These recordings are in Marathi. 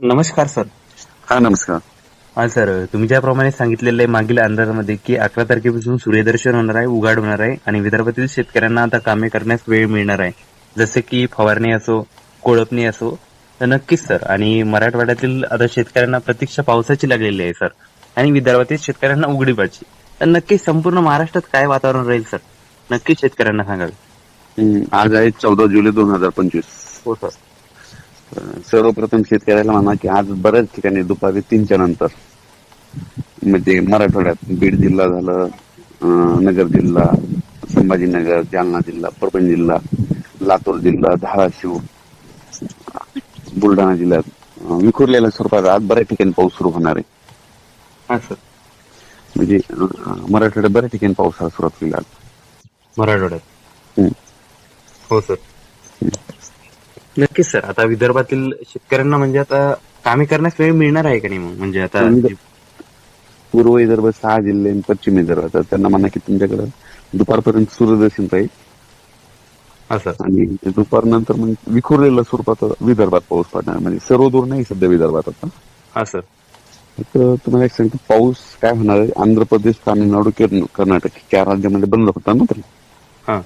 नमस्कार सर. हा नमस्कार. हा सर तुम्ही ज्याप्रमाणे सांगितलेलं आहे मागील अंदाजामध्ये की अकरा तारखेपासून सूर्यदर्शन होणार आहे उघाड होणार आहे आणि विदर्भातील शेतकऱ्यांना आता कामे करण्यास वेळ मिळणार आहे. जसे की फवारणी असो कोळपणी असो तर नक्कीच सर. आणि मराठवाड्यातील आता शेतकऱ्यांना प्रतीक्षा पावसाची लागलेली आहे सर. आणि विदर्भातील शेतकऱ्यांना उघडीपाची. तर नक्कीच संपूर्ण महाराष्ट्रात काय वातावरण राहील सर? नक्कीच शेतकऱ्यांना सांगावे. आज आहे चौदा जुलै दोन हजार पंचवीस. हो सर. सर्वप्रथम शेतकऱ्याला म्हणा की आज बऱ्याच ठिकाणी दुपारी तीनच्या नंतर म्हणजे मराठवाड्यात बीड जिल्हा झालं नगर जिल्हा संभाजीनगर जालना जिल्हा परभणी जिल्हा लातूर जिल्हा धाराशिव बुलढाणा जिल्ह्यात विखुरलेल्या स्वरूपात आज बऱ्याच ठिकाणी पाऊस सुरू होणार आहे. हा सर म्हणजे मराठवाड्यात बऱ्याच ठिकाणी पावसाला सुरुवात होईल आज. मराठवाड्यात. हो सर. नक्कीच सर. आता विदर्भातील शेतकऱ्यांना म्हणजे आता कामे करण्यास वेळ मिळणार आहे का नाही मग? म्हणजे आता पूर्व विदर्भ सहा जिल्हे आणि पश्चिम विदर्भ. तर त्यांना म्हणा की तुमच्याकडे दुपारपर्यंत सूर्यदर्शन राहील हा सर. आणि ते दुपारनंतर मग विखुरलेल्या स्वरूपात विदर्भात पाऊस पडणार. म्हणजे सर्व दूर नाही सध्या विदर्भात आता. हा सर. तर तुम्हाला एक सांगतो पाऊस काय होणार आहे? आंध्र प्रदेश तामिळनाडू कर्नाटक चार राज्यामध्ये बंद होता ना तर. हा.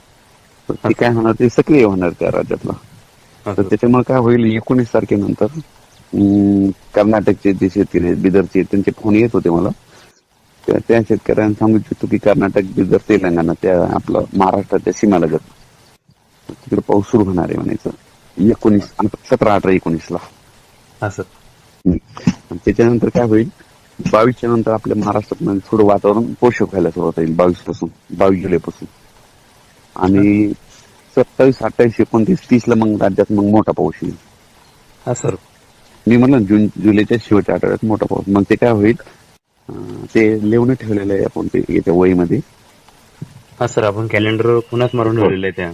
ते काय होणार? ते सक्रिय होणार त्या राज्यातला. तर त्याच्यामुळे काय होईल एकोणीस तारखेनंतर कर्नाटकचे जे शेतकरी आहेत बिदरचे त्यांचे फोन येत होते मला. त्या शेतकऱ्यांना सांगू इच्छितो की कर्नाटक बिदर तेलंगणा त्या आपलं महाराष्ट्राच्या सीमालगत तिकडे पाऊस सुरू होणार आहे म्हणायचं. एकोणीस सतरा अठरा सर हम्म. आणि त्याच्यानंतर काय होईल बावीसच्या नंतर आपल्या महाराष्ट्रात थोडं वातावरण पोषक व्हायला सुरुवात होईल बावीसपासून बावीस जुलैपासून. आणि सत्तावीस अठ्ठावीस एकोणतीस तीस ला मग राज्यात मग मोठा पाऊस येईल. हा सर. मी म्हणलं जून जुलैच्या शेवटच्या आठवड्यात मोठा पाऊस. मग ते काय होईल? अं, ते लिहून ठेवलेलं आहे आपण ते याच्या वहीमध्ये. हा सर आपण कॅलेंडर पुन्हाच मारून ठेवलेलं आहे त्या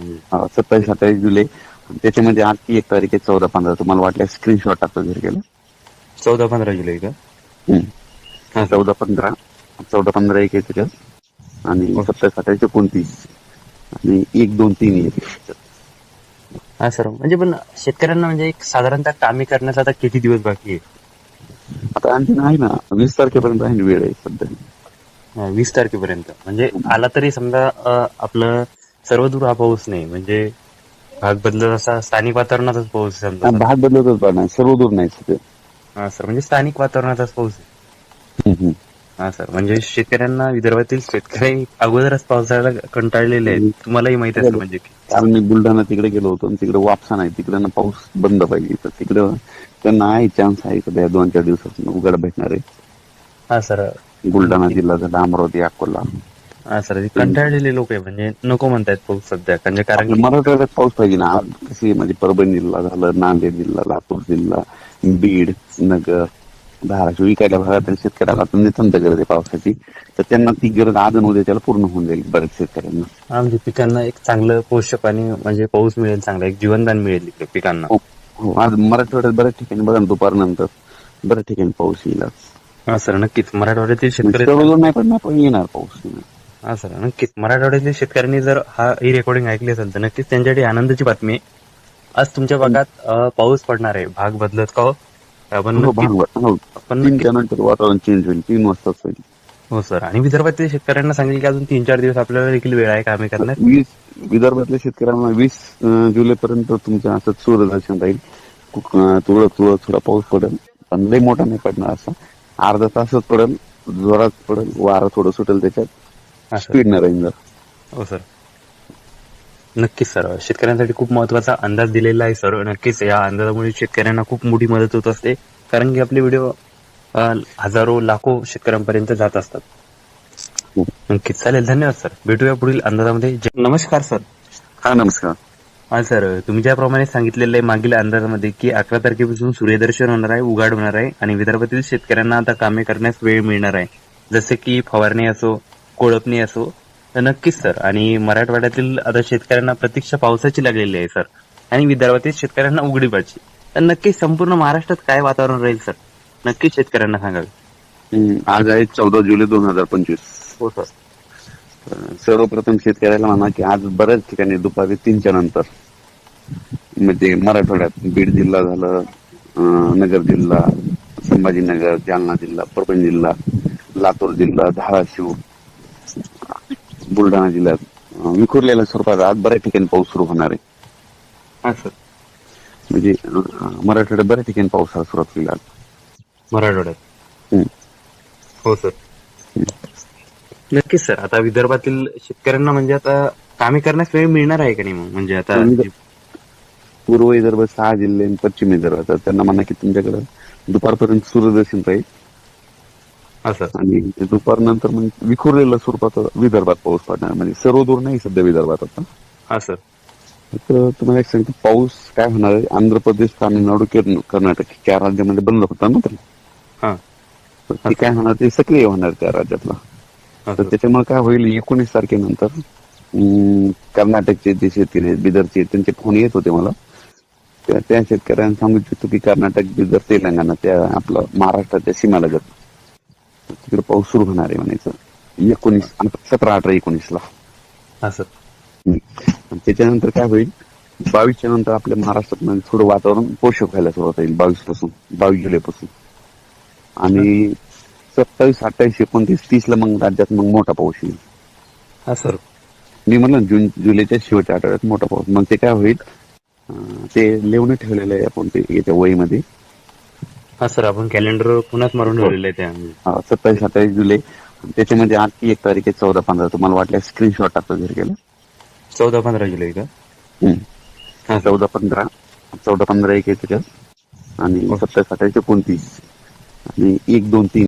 सत्तावीस अठ्ठावीस जुलै. आणि त्याच्यामध्ये आजची एक तारीख आहे चौदा पंधरा. तुम्हाला वाटलं स्क्रीनशॉट टाकतो घरी गेलं चौदा पंधरा जुलै का? हम्म. हा चौदा पंधरा. चौदा पंधरा एक आहे त्याच्यात. आणि सत्तावीस अठ्ठावीस एकोणतीस. आणि एक दोन तीन येते हा सर. म्हणजे पण शेतकऱ्यांना म्हणजे एक साधारणतः कामे करण्याचा आता किती दिवस बाकी आहे? आता आणखी आहे ना वीस तारखेपर्यंत आहे वेळ आहे सध्या. हा, वीस तारखेपर्यंत. म्हणजे आला तरी समजा आपलं सर्वदूर हा पाऊस नाही. म्हणजे भाग बदलत असा स्थानिक वातावरणाचाच पाऊस आहे समजा. भाग बदलतच पाहणार सर्व दूर नाही सध्या. हा सर. म्हणजे स्थानिक वातावरणाचाच पाऊस आहे. हा सर म्हणजे शेतकऱ्यांना विदर्भातील शेतकरी अगोदरच पावसाळ्याला कंटाळलेले आहेत. तुम्हालाही माहीत असेल म्हणजे मी बुलढाणा तिकडे गेलो होतो आणि तिकडे वापसा नाही तिकडे ना पाऊस बंद पाहिजे. तर तिकडे त्यांना आहे चान्स आहे. सध्या दोन चार दिवसात उघड भेटणार आहे. हा सर बुलढाणा जिल्हा झाला अमरावती अकोला. हा सर कंटाळलेले लोक आहे म्हणजे नको म्हणतायत पाऊस सध्या. म्हणजे कारण की मराठवाड्यात पाऊस पाहिजे ना. आज कशी म्हणजे परभणी जिल्हा झालं नांदेड जिल्हा लातूर जिल्हा बीड नगर धाराशिव इकडल्या भागातील शेतकऱ्याला नितांत गरज आहे पावसाची. तर त्यांना ती गरज आज उद्या त्याला पूर्ण होऊन जाईल बऱ्याच शेतकऱ्यांना. म्हणजे पिकांना एक चांगलं पोषक आणि म्हणजे पाऊस मिळेल चांगलं एक जीवनदान मिळेल पिकांना. हो हो, आज मराठवाड्यात बऱ्याच ठिकाणी बघा दुपारनंतर बऱ्याच ठिकाणी पाऊस येईल. हा सर नक्कीच. मराठवाड्यातील शेतकरी नाही पण येणार पाऊस हा सर नक्कीच. मराठवाड्यातील शेतकऱ्यांनी जर हा ही रेकॉर्डिंग ऐकली असेल तर नक्कीच त्यांच्यासाठी आनंदाची बातमी आज तुमच्या भागात पाऊस पडणार आहे. भाग बदलत का हो? आपण हो. हो. तीनच्या नंतर वातावरण चेंज होईल. तीन वाजताच होईल. हो सर. आणि विदर्भातील शेतकऱ्यांना सांगेल की अजून तीन चार दिवस आपल्याला देखील वेळ आहे कामे करण्यास वीस विदर्भातल्या शेतकऱ्यांना वीस जुलै पर्यंत तुमचं असं सूर्यदर्शन राहील. तुरळक तुरळक थोडा पाऊस पडेल. पण लई मोठा नाही पडणार असा. अर्धा तासच पडेल जोरात पडेल वारं थोडं सुटेल त्याच्यात. स्पीड न राहील जर. हो सर. नक्कीच सर. शेतकऱ्यांसाठी खूप महत्त्वाचा अंदाज दिलेला आहे सर. नक्कीच या अंदाजामुळे शेतकऱ्यांना खूप मोठी मदत होत असते. कारण की आपले व्हिडिओ हजारो लाखो शेतकऱ्यांपर्यंत जात असतात. नक्कीच. चालेल. धन्यवाद सर. भेटूया पुढील अंदाजामध्ये. नमस्कार सर. हा नमस्कार. हा सर. तुम्ही ज्याप्रमाणे सांगितलेलं आहे मागील अंदाजामध्ये की अकरा तारखेपासून सूर्यदर्शन होणार आहे उघाड होणार आहे आणि विदर्भातील शेतकऱ्यांना आता कामे करण्यास वेळ मिळणार आहे. जसे की फवारणी असो कोळपणी असो नक्कीच सर. आणि मराठवाड्यातील आता शेतकऱ्यांना प्रतीक्षा पावसाची लागलेली आहे सर. आणि विदर्भातील शेतकऱ्यांना उघडीपाची तर नक्कीच संपूर्ण महाराष्ट्रात काय वातावरण राहील सर? नक्कीच शेतकऱ्यांना सांगावे. आज आहे चौदा जुलै दोन हजार पंचवीस. हो सर. सर्वप्रथम शेतकऱ्याला म्हणा की आज बऱ्याच ठिकाणी दुपारी तीनच्या नंतर. म्हणजे मराठवाड्यात बीड जिल्हा झालं नगर जिल्हा संभाजीनगर जालना जिल्हा परभणी जिल्हा लातूर जिल्हा धाराशिव बुलढाणा जिल्ह्यात. विखुरलेल्या स्वरूपात आज बऱ्याच ठिकाणी पाऊस सुरू होणार आहे. हा सर म्हणजे मराठवाड्यात बऱ्याच ठिकाणी पावसाला सुरुवात होईल आज मराठवाड्यात. हो सर. नक्कीच सर. आता विदर्भातील शेतकऱ्यांना म्हणजे आता कामे करण्यास वेळ मिळणार आहे का नाही मग? म्हणजे आता पूर्व विदर्भ सहा जिल्हे आणि पश्चिम विदर्भ. तर त्यांना म्हणा की तुमच्याकडे दुपारपर्यंत सूर्यदर्शन राहील. सर आणि दुपारनंतर मग विखुरलेल्या स्वरूपात विदर्भात पाऊस पडणार. म्हणजे सर्व दूर नाही सध्या विदर्भात आता. हा सर तर तुम्हाला एक सांगतो पाऊस काय होणार आहे? आंध्र प्रदेश तामिळनाडू कर्नाटक या राज्यामध्ये बंद होता ना तर हा. तर ते काय होणार? ते सक्रिय होणार त्या राज्यातला. तर त्याच्यामुळे काय होईल? एकोणीस तारखेनंतर कर्नाटकचे जे शेतकरी आहेत बिदरचे त्यांचे फोन येत होते मला. त्या- त्या शेतकऱ्यांना सांगू इच्छितो की कर्नाटक बिदर तेलंगणा त्या आपलं महाराष्ट्राच्या सीमालगत तिकडे पाऊस सुरू होणार आहे म्हणायचं. एकोणीस सतरा अठरा एकोणीसला. आणि त्याच्यानंतर काय होईल? बावीसच्या नंतर आपल्या महाराष्ट्रात थोडं वातावरण पोषक व्हायला सुरुवात होईल बावीसपासून बावीस जुलै पासून आणि सत्तावीस अठ्ठावीस एकोणतीस तीस ला मग राज्यात मग मोठा पाऊस येईल. सर. मी म्हणलं जून जुलैच्या शेवटच्या आठवड्यात मोठा पाऊस. मग ते काय होईल? ते लिहून ठेवलेलं आहे आपण ते याच्या वहीमध्ये. हा सर आपण कॅलेंडर पुन्हाच मारून ठेवलेलं आहे सत्तावीस अठ्ठावीस जुलै. त्याच्यामध्ये आजची एक तारीख आहे चौदा पंधरा. तुम्हाला वाटलं स्क्रीनशॉट टाकतो जर केलं? चौदा पंधरा जुलै का. हा चौदा पंधरा. चौदा पंधरा एक आहे त्याच्यात. आणि हो. सत्तावीस अठ्ठावीस एकोणतीस आणि एक दोन तीन.